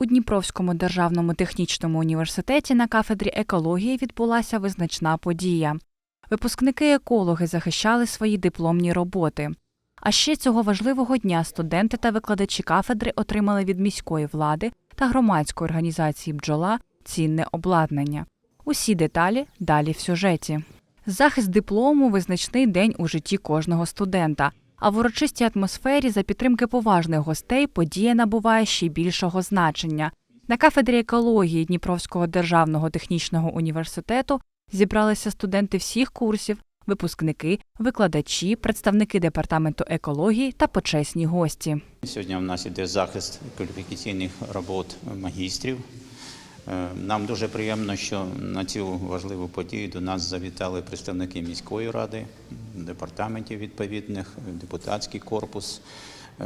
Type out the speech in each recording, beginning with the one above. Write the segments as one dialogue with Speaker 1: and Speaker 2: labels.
Speaker 1: У Дніпровському державному технічному університеті на кафедрі екології відбулася визначна подія. Випускники екологи захищали свої дипломні роботи. А ще цього важливого дня студенти та викладачі кафедри отримали від міської влади та громадської організації бджола цінне обладнання. Усі деталі далі в сюжеті. Захист диплому визначний день у житті кожного студента. А в урочистій атмосфері за підтримки поважних гостей подія набуває ще більшого значення. На кафедрі екології Дніпровського державного технічного університету зібралися студенти всіх курсів, випускники, викладачі, представники департаменту екології та почесні гості.
Speaker 2: Сьогодні в нас іде захист кваліфікаційних робот магістрів. Е, Нам дуже приємно, що на цю важливу подію до нас завітали представники міської ради, департаментів відповідних, депутатський корпус.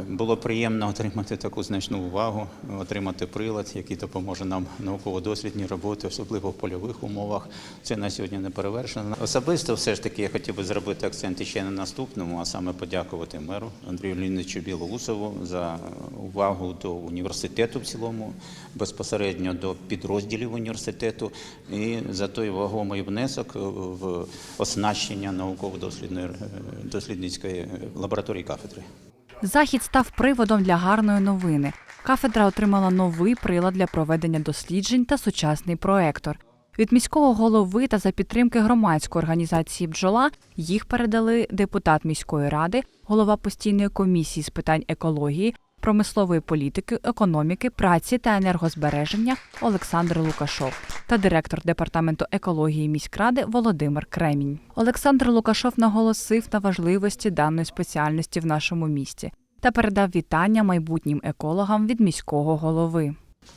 Speaker 2: Було приємно отримати таку значну увагу, отримати прилад, який допоможе нам науково-дослідні роботи, особливо в польових умовах. Це на сьогодні не перевершено. Особисто все ж таки я хотів би зробити акцент ще на наступному, а саме подякувати меру Андрію Леонідовичу Білоусову за увагу до університету в цілому, безпосередньо до підрозділів університету і за той вагомий внесок в оснащення науково-дослідної е, дослідницької лабораторії кафедри.
Speaker 1: Захід став приводом для гарної новини. Кафедра отримала новий прилад для проведення досліджень та сучасний проектор. Від міського голови та за підтримки громадської організації бджола їх передали депутат міської ради, голова постійної комісії з питань екології, промислової політики, економіки, праці та енергозбереження Олександр Лукашов та директор департаменту екології міськради Володимир Кремінь. Олександр Лукашов наголосив на важливості даної спеціальності в нашому місті та передав вітання майбутнім екологам від міського голови.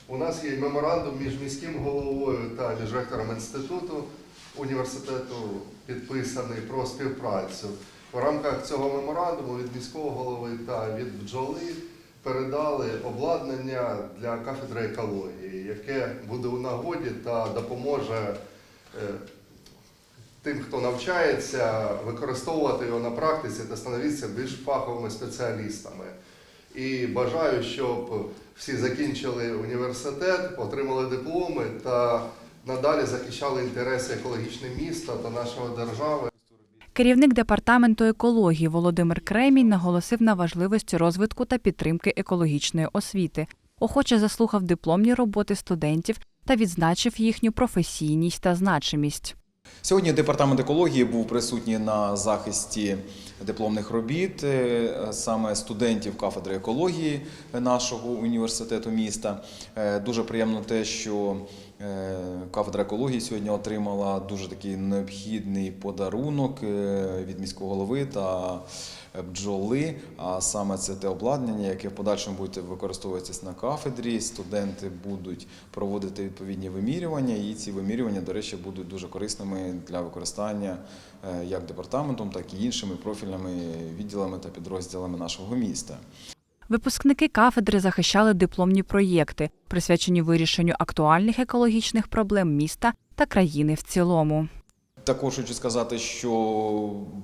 Speaker 3: У нас є меморандум між міським головою та між ректором інституту університету підписаний про співпрацю. У рамках цього меморандуму від міського голови та від бджоли передали обладнання для кафедри екології, яке буде у нагоді та допоможе е, тим, хто навчається, використовувати його на практиці та становитися більш фаховими спеціалістами. І бажаю, щоб всі закінчили університет, отримали дипломи та надалі захищали інтереси екологічного міста та нашої держави.
Speaker 1: Керівник департаменту екології Володимир Кремінь наголосив на важливості розвитку та підтримки екологічної освіти. Охоче заслухав дипломні роботи студентів та відзначив їхню професійність та значимість.
Speaker 4: Сьогодні департамент екології був присутній на захисті дипломних робіт е, саме студентів кафедри екології нашого університету міста. Е, Дуже приємно те, що е, кафедра екології сьогодні отримала дуже такий необхідний подарунок від міського голови та бджоли. А саме це те обладнання, яке в подальшому буде використовуватися на кафедрі. Студенти будуть проводити відповідні вимірювання, і ці вимірювання, до речі, будуть дуже корисними для використання е, як департаментом, так і іншими профільними відділами та підрозділами нашого міста.
Speaker 1: Випускники кафедри захищали дипломні проєкти, присвячені вирішенню актуальних екологічних проблем міста та країни в цілому.
Speaker 4: Також хочу сказати, що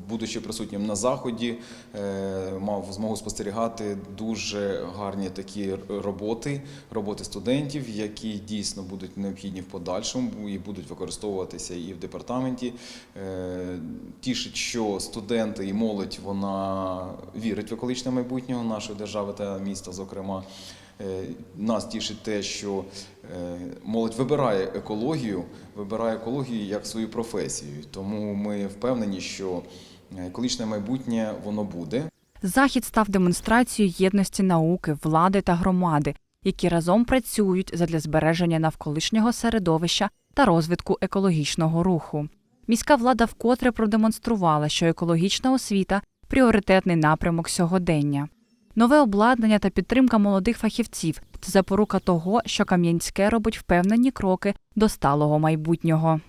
Speaker 4: будучи присутнім на заході, е, мав змогу спостерігати дуже гарні такі роботи, роботи студентів, які дійсно будуть необхідні в подальшому і будуть використовуватися і в департаменті. Тішить, що студенти і молодь вона вірить в екологічне майбутнє нашої держави та міста, зокрема. Е, Нас тішить те, що е, молодь вибирає екологію, вибирає екологію як свою професію. Тому ми впевнені, що екологічне майбутнє воно буде.
Speaker 1: Захід став демонстрацією єдності науки, влади та громади, які разом працюють задля збереження навколишнього середовища та розвитку екологічного руху. Міська влада вкотре продемонструвала, що екологічна освіта пріоритетний напрямок сьогодення. Нове обладнання та підтримка молодих фахівців це запорука того, що Кам'янське робить впевнені кроки до сталого майбутнього.